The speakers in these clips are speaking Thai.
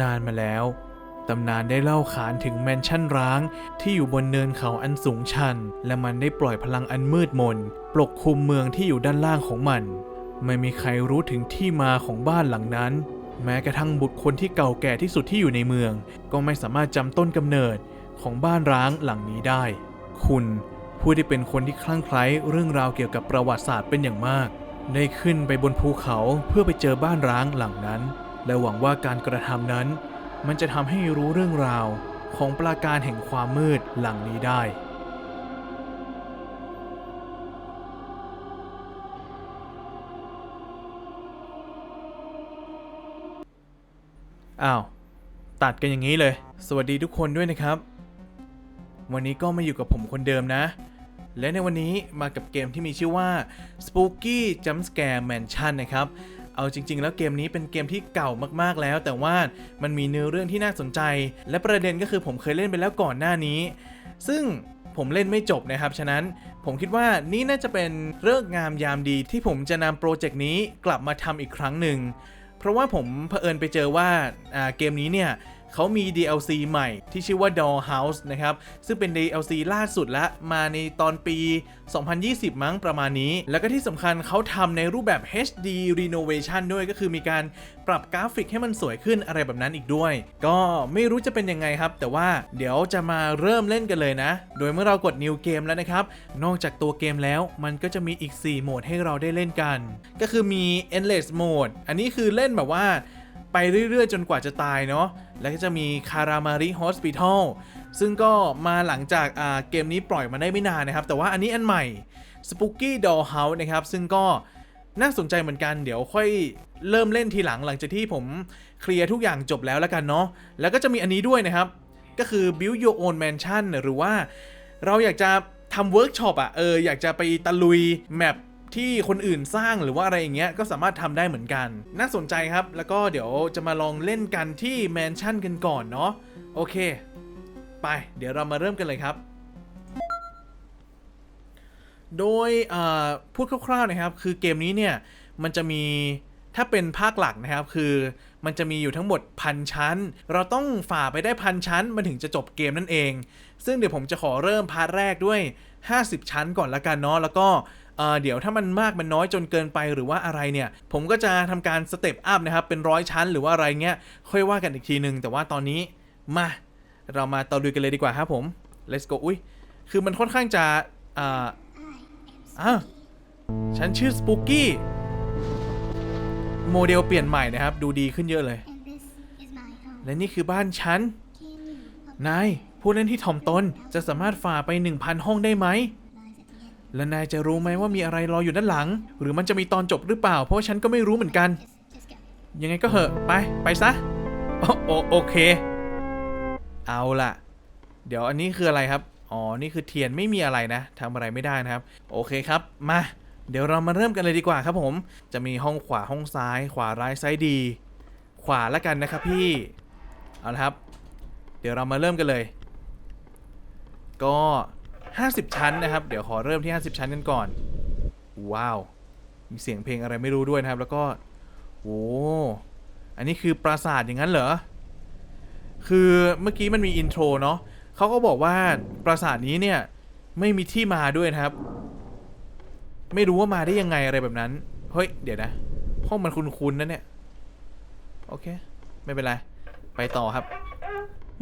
นานมาแล้ว ตำนานได้เล่าขานถึงแมนชั่นร้างที่อยู่บนเนินเขาอันสูงชัน และมันได้ปล่อยพลังอันมืดมน ปกคลุมเมืองที่อยู่ด้านล่างของมัน ไม่มีใครรู้ถึงที่มาของบ้านหลังนั้น แม้กระทั่งบุตรคนที่เก่าแก่ที่สุดที่อยู่ในเมือง ก็ไม่สามารถจำต้นกำเนิดของบ้านร้างหลังนี้ได้ คุณผู้ที่เป็นคนที่คลั่งไคล้เรื่องราวเกี่ยวกับประวัติศาสตร์เป็นอย่างมาก ได้ขึ้นไปบนภูเขาเพื่อไปเจอบ้านร้างหลังนั้น และหวังว่าการกระทำนั้น มันจะทำให้รู้เรื่องราวของปราการแห่งความมืดหลังนี้ได้ อ้าว ตัดกันอย่างนี้เลย สวัสดีทุกคนด้วยนะครับ วันนี้ก็มาอยู่กับผมคนเดิมนะ และในวันนี้มากับเกมที่มีชื่อว่า Spooky Jump Scare Mansion นะครับ เอาจริง ๆ แล้วเกมนี้เป็นเกมที่เก่ามากๆแล้ว แต่ว่ามันมีเนื้อเรื่องที่น่าสนใจ และประเด็นก็คือผมเคยเล่นไปแล้วก่อนหน้านี้ ซึ่งผมเล่นไม่จบนะครับ ฉะนั้นผมคิดว่านี่น่าจะเป็นเลิกษ์งามยามดีที่ผมจะนำโปรเจกต์นี้กลับมาทำอีกครั้งหนึ่ง เพราะว่าผมเผอิญไปเจอว่าเกมนี้เนี่ย เขามี DLC ใหม่ที่ชื่อว่า Doll House นะครับ ซึ่งเป็น DLC ล่าสุดและมาในตอนปี 2020 มั้งประมาณนี้ แล้วก็ที่สำคัญเขาทำในรูปแบบ HD Renovation ด้วยก็คือมีการปรับกราฟิกให้มันสวยขึ้นอะไรแบบนั้นอีกด้วย ก็ไม่รู้จะเป็นยังไงครับ แต่ว่าเดี๋ยวจะมาเริ่มเล่นกันเลยนะ โดยเมื่อเรากด New Game แล้วนะครับ นอกจากตัวเกมแล้วมันก็จะมีอีก 4 โหมดให้เราได้เล่นกัน ก็คือมี Endless Mode อันนี้คือเล่นแบบว่า ไปเรื่อยๆ จนกว่าจะตายเนาะ แล้วก็จะมี Karamari Hospital ซึ่งก็มาหลังจากาเกมนี้ปล่อยมาได้ไม่นานนะครับ แต่ว่าอันนี้อันใหม่ Spooky Doll House นะครับ ซึ่งก็น่าสนใจเหมือนกัน เดี๋ยวค่อยเริ่มเล่นทีหลังหลังจากที่ผมเคลียร์ทุกอย่างจบแล้วแล้วกันเนาะ แล้วก็จะมีอันนี้ด้วยนะครับ ก็คือ Build Your Own Mansion หรือว่าเราอยากจะทำเวิร์กช็อปอะเอออยากจะไปตะลุยแมป ที่คนอื่นสร้างหรือว่าอะไรอย่างเงี้ยก็สามารถทำได้เหมือนกัน น่าสนใจครับ แล้วก็เดี๋ยวจะมาลองเล่นกันที่แมนชั่นกันก่อนเนาะโอเค ไปเดี๋ยวเรามาเริ่มกันเลยครับ โดยพูดคร่าวๆนะครับ คือเกมนี้เนี่ยมันจะมีถ้าเป็นภาคหลักนะครับคือมันจะมีอยู่ทั้งหมดพันชั้น เราต้องฝ่าไปได้พันชั้น มันถึงจะจบเกมนั่นเอง ซึ่งเดี๋ยวผมจะขอเริ่มพาร์ทแรกด้วย 50 ชั้นก่อนละกันเนาะแล้วก็ เอ่อเดี๋ยวถ้ามันมากมันน้อยจนเกินไปหรือว่าอะไรเนี่ย ผมก็จะทำการสเต็ปอัพนะครับ เป็นร้อยชั้นหรือว่าอะไรเงี้ย ค่อยว่ากันอีกทีนึง แต่ว่าตอนนี้มา เรามาตะลุยกันเลยดีกว่าครับผม let's go อุ้ยคือมันค่อนข้างจะอ่าอะฉันชื่อสปูกี้โมเดลเปลี่ยนใหม่นะครับ ดูดีขึ้นเยอะเลย และนี่คือบ้านฉัน นาย ผู้เล่นที่ถ่อมตนจะสามารถฝ่าไป 1,000 ห้องได้ไหม และนายจะรู้ไหมว่ามีอะไรรออยู่ด้านหลัง หรือมันจะมีตอนจบหรือเปล่า เพราะฉันก็ไม่รู้เหมือนกัน ยังไงก็เหอะ ไป ไปซะโอโอโอเค เอาล่ะ เดี๋ยวอันนี้คืออะไรครับ อ๋อ นี่คือเทียนไม่มีอะไรนะทำอะไรไม่ได้นะครับ โอเคครับ มา เดี๋ยวเรามาเริ่มกันเลยดีกว่าครับผม จะมีห้องขวาห้องซ้าย ขวาร้ายซ้ายดี ขวาละกันนะครับพี่ เอาละครับ เดี๋ยวเรามาเริ่มกันเลย ก็ 50 ชั้นนะครับ เดี๋ยวขอเริ่มที่ 50 ชั้นกันก่อน ว้าว มีเสียงเพลงอะไรไม่รู้ด้วยนะครับ แล้วก็โอ้อันนี้คือปราสาทอย่างนั้นเหรอ คือเมื่อกี้มันมีอินโทรเนาะเขาก็บอกว่าปราสาทนี้เนี่ยไม่มีที่มาด้วยนะครับ ไม่รู้ว่ามาได้ยังไงอะไรแบบนั้น เฮ้ย เดี๋ยวนะ ห้องมันคุ้นๆนะเนี่ย โอเค ไม่เป็นไร ไปต่อครับ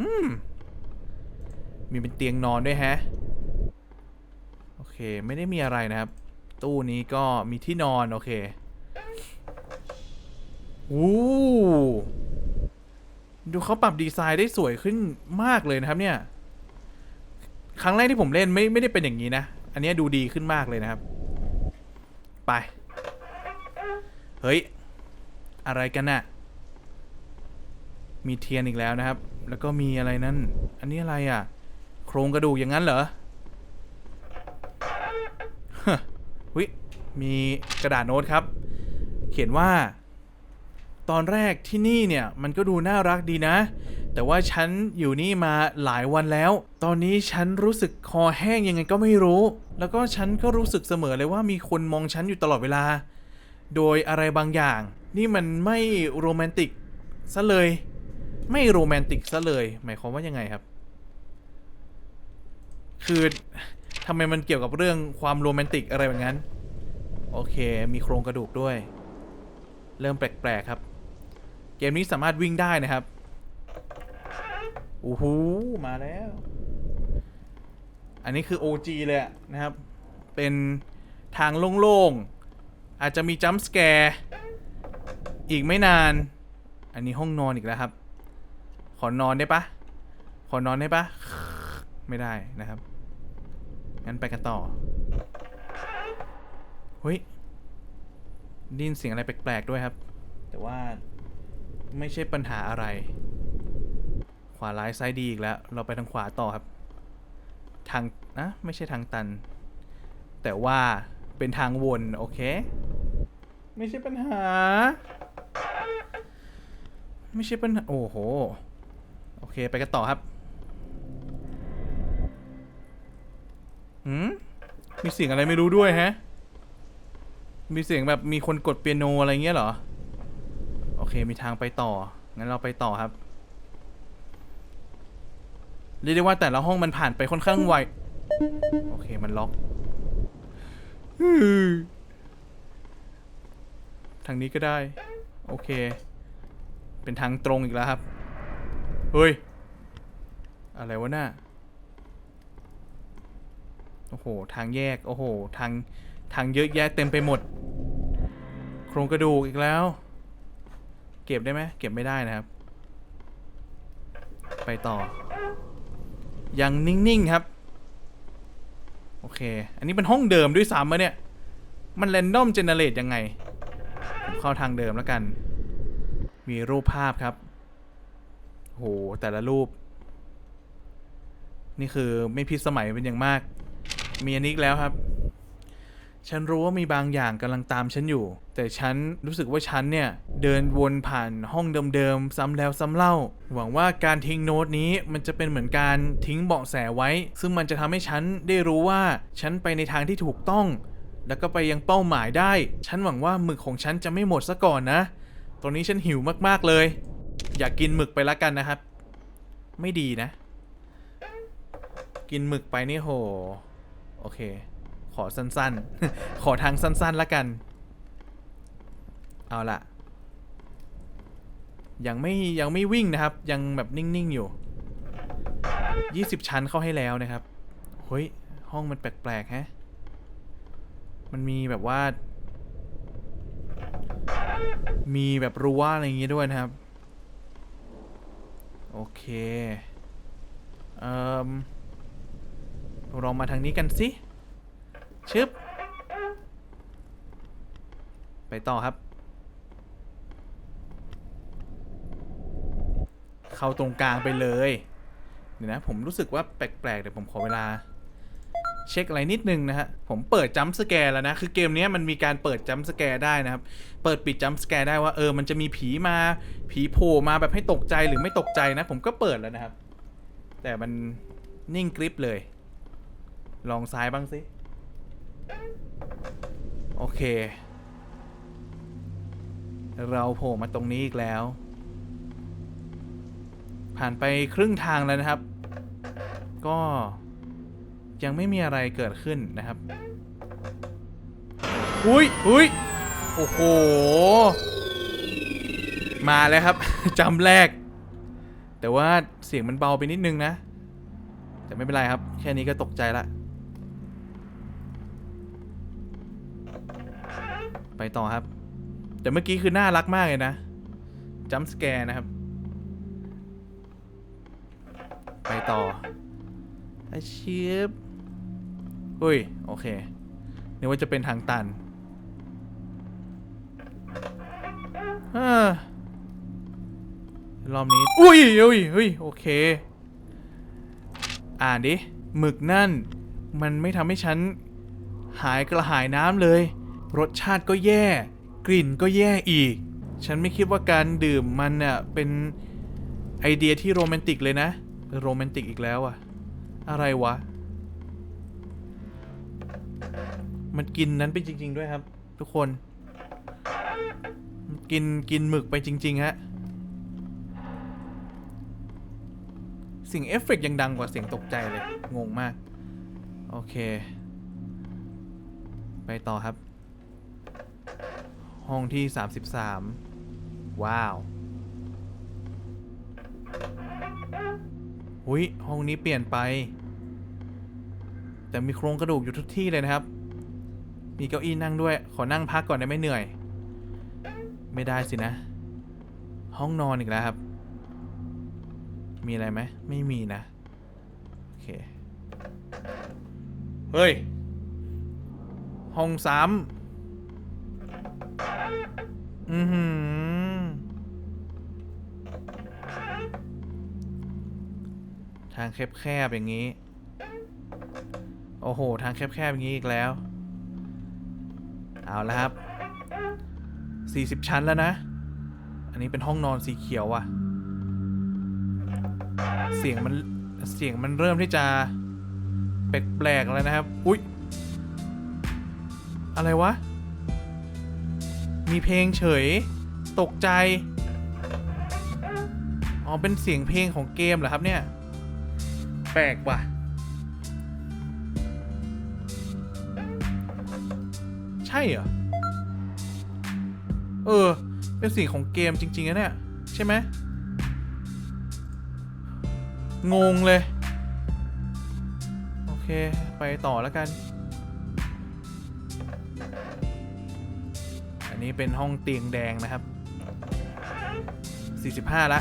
อืม มีเป็นเตียงนอนด้วยแฮะ เค ไม่ได้มีอะไรนะครับ ตู้นี้ก็มีที่นอนโอเคโอ้ดูเขาปรับดีไซน์ได้สวยขึ้นมากเลยนะครับ เนี่ย ครั้งแรกที่ผมเล่นไม่ไม่ได้เป็นอย่างนี้นะ อันนี้ดูดีขึ้นมากเลยนะครับ ไป เฮ้ย อะไรกันน่ะ มีเทียนอีกแล้วนะครับ แล้วก็มีอะไรนั่น อันนี้อะไรอะ โครงกระดูกอย่างนั้นเหรอ ฮะวิมีกระดาษโน้ตครับ เขียนว่า ตอนแรกที่นี่เนี่ยมันก็ดูน่ารักดีนะ แต่ว่าฉันอยู่นี่มาหลายวันแล้ว ตอนนี้ฉันรู้สึกคอแห้งยังไงก็ไม่รู้ แล้วก็ฉันก็รู้สึกเสมอเลยว่ามีคนมองฉันอยู่ตลอดเวลา โดยอะไรบางอย่าง นี่มันไม่โรแมนติกซะเลย ไม่โรแมนติกซะเลย หมายความว่ายังไงครับ คือ ทำไมมันเกี่ยวกับเรื่องความโรแมนติกอะไรแบบนั้น โอเค มีโครงกระดูกด้วย เริ่มแปลกๆครับ เกมนี้สามารถวิ่งได้นะครับโอ้โหมาแล้ว อันนี้คือ OG เลยนะครับ เป็นทางโล่งๆ อาจจะมีจัมป์สแกร์อีกไม่นาน อันนี้ห้องนอนอีกแล้วครับ ขอนอนได้ปะ ขอนอนได้ปะ ไม่ได้นะครับ งั้นไปกันต่อ เฮ้ยดินเสียงอะไรแปลกๆด้วยครับ แต่ว่าไม่ใช่ปัญหาอะไร ขวาร้ายซ้ายดีอีกแล้ว เราไปทางขวาต่อครับ ทางนะไม่ใช่ทางตัน แต่ว่าเป็นทางวนโอเค ไม่ใช่ปัญหา ไม่ใช่ปัญหา โอ้โห โอเค ไปกันต่อครับ หืมมีเสียงอะไรไม่รู้ด้วยฮะ มีเสียงแบบมีคนกดเปียโนอะไรเงี้ยเหรอ โอเค มีทางไปต่อ งั้นเราไปต่อครับ เรียกได้ว่าแต่ละห้องมันผ่านไปค่อนข้างไว โอเค มันล็อก ทางนี้ก็ได้ โอเค เป็นทางตรงอีกแล้วครับ เฮ้ย อะไรวะน่ะ โอ้โห ทางแยก โอ้โห ทาง ทางเยอะแยะเต็มไปหมด โครงกระดูกอีกแล้ว เก็บได้ไหม เก็บไม่ได้นะครับ ไปต่อ ยังนิ่ง ๆ ครับ โอเค อันนี้เป็นห้องเดิมด้วยซ้ำมะเนี่ย มันแรนดอมเจเนเรตยังไง เข้าทางเดิมแล้วกัน มีรูปภาพครับ โห แต่ละรูปนี่คือไม่พิสมัยเป็นอย่างมาก มีอันนี้อีกแล้วครับ ฉันรู้ว่ามีบางอย่างกำลังตามฉันอยู่ แต่ฉันรู้สึกว่าฉันเนี่ย เดินวนผ่านห้องเดิมๆซ้ำแล้วซ้ำเล่า หวังว่าการทิ้งโน้ตนี้มันจะเป็นเหมือนการทิ้งเบาะแสไว้ ซึ่งมันจะทำให้ฉันได้รู้ว่าฉันไปในทางที่ถูกต้อง แล้วก็ไปยังเป้าหมายได้ ฉันหวังว่าหมึกของฉันจะไม่หมดซะก่อนนะ ตอนนี้ฉันหิวมากๆเลย อยากกินหมึกไปละกันนะครับ ไม่ดีนะ กินหมึกไปนี่โห โอเค ขอสั้นๆ ขอทางสั้นๆละกัน เอาละยังไม่ยังไม่วิ่งนะครับ ยังแบบนิ่งๆอยู่ 20 ชั้นเข้าให้แล้วนะครับ เฮ้ย ห้องมันแปลกๆฮะ มันมีแบบว่า มีแบบรั้วอะไรอย่างงี้ด้วยนะครับ โอเค เอ่อ เรามาทางนี้กันสิ ชึบ ไปต่อครับ เข้าตรงกลางไปเลย เดี๋ยวนะ ผมรู้สึกว่าแปลกๆ เดี๋ยวผมขอเวลา เช็คอะไรนิดนึงนะฮะ ผมเปิดจัมป์สแกร์แล้วนะ คือเกมนี้มันมีการเปิดจัมป์สแกร์ได้นะครับ เปิดปิดจัมป์สแกร์ได้ว่าเออ มันจะมีผีมา ผีโผล่มาแบบให้ตกใจหรือไม่ตกใจนะ ผมก็เปิดแล้วนะครับ แต่มันนิ่งกริปเลย ลองซ้ายบ้างสิ โอเค เราโผล่มาตรงนี้อีกแล้ว ผ่านไปครึ่งทางแล้วนะครับ ก็ยังไม่มีอะไรเกิดขึ้นนะครับ อุ้ยอุ้ยโอ้โห มาแล้วครับ จำแรก แต่ว่าเสียงมันเบาไปนิดนึงนะ แต่ไม่เป็นไรครับ แค่นี้ก็ตกใจละ ไปต่อครับ แต่เมื่อกี้คือน่ารักมากเลยนะจัมป์สแกร์นะครับ ไปต่ออาชีพอุ้ย โอเคนึกว่าจะเป็นทางตันอรอบนี้ อุ้ยอุ้ยอุ้ยโอเค อ่านดิ หมึกนั่น มันไม่ทำให้ฉันหายกระหายน้ำเลย รสชาติก็แย่ กลิ่นก็แย่อีก ฉันไม่คิดว่าการดื่มมันเน่ะเป็นไอเดียที่โรแมนติกเลยนะ โรแมนติกอีกแล้วอะอะไรวะ มันกินนั้นไปจริง ๆ ด้วยครับ ทุกคน กินกินหมึกไปจริง ๆ ฮะ สิ่งเอฟเฟกต์ยังดังกว่าเสียงตกใจเลย งงมาก โอเค ไปต่อครับ ห้องที่ 33 ว้าว หุยห้องนี้เปลี่ยนไป แต่มีโครงกระดูกอยู่ทุกที่เลยนะครับ มีเก้าอี้นั่งด้วย ขอนั่งพักก่อนได้ไหมเหนื่อย ไม่ได้สินะ ห้องนอนอีกแล้วครับ มีอะไรไหมไม่มีนะ โอเค เฮ้ย ห้องซ้ำ อือหือทางแคบๆอย่างนี้ โอ้โห ทางแคบๆอย่างนี้อีกแล้ว เอาละครับ 40 ชั้นแล้วนะ อันนี้เป็นห้องนอนสีเขียวอะ่ะ เสียงมัน เสียงมันเริ่มที่จะแปลกๆแล้วนะครับ อุ๊ย อะไรวะ มีเพลงเฉย ตกใจ อ๋อ เป็นเสียงเพลงของเกมเหรอครับเนี่ย แปลกว่ะ ใช่เหรอ เออ เป็นเสียงของเกมจริงๆนะเนี่ย ใช่ไหม งงเลย โอเค ไปต่อแล้วกัน อันนี้เป็นห้องเตียงแดงนะครับ 45ละ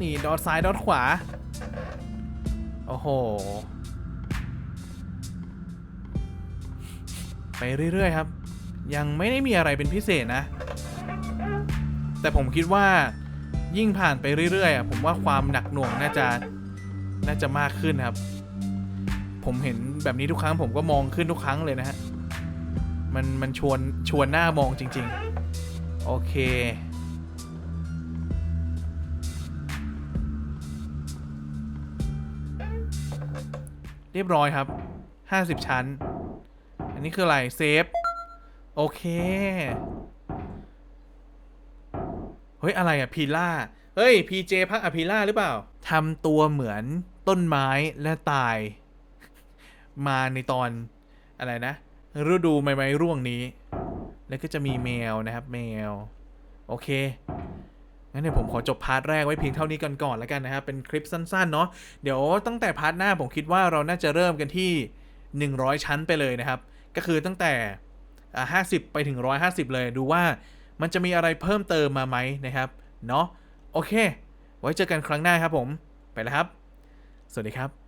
นี่ดอทซ้าย ดอทขวา โอ้โห ไปเรื่อย ๆ ครับ ยังไม่ได้มีอะไรเป็นพิเศษนะ แต่ผมคิดว่ายิ่งผ่านไปเรื่อยๆอะผมว่าความหนักหน่วงน่าจะน่าจะมากขึ้นครับ ผมเห็นแบบนี้ทุกครั้งผมก็มองขึ้นทุกครั้งเลยนะฮะ มันมันชวนชวนหน้ามองจริง ๆ โอเค เรียบร้อยครับ 50 ชั้น อันนี้คืออะไร เซฟ โอเค เฮ้ย อะไรอะพีล่า เฮ้ยพีเจพักอพีล่าหรือเปล่าทำตัวเหมือนต้นไม้และตาย มาในตอนอะไรนะ ฤดูใบไม้ร่วงนี้ แล้วก็จะมีแมวนะครับ แมว โอเคงั้นเดี๋ยวผมขอจบพาร์ทแรกไว้เพียงเท่านี้กันก่อนแล้วกันนะครับ เป็นคลิปสั้นๆเนาะเดี๋ยวตั้งแต่พาร์ทหน้าผมคิดว่าเราน่าจะเริ่มกันที่ 100 ชั้นไปเลยนะครับ ก็คือตั้งแต่อ่า50ไปถึง 150 เลยดูว่ามันจะมีอะไรเพิ่มเติมมาไหมนะครับ เนาะโอเค ไว้เจอกันครั้งหน้าครับผม ไปแล้วครับ สวัสดีครับ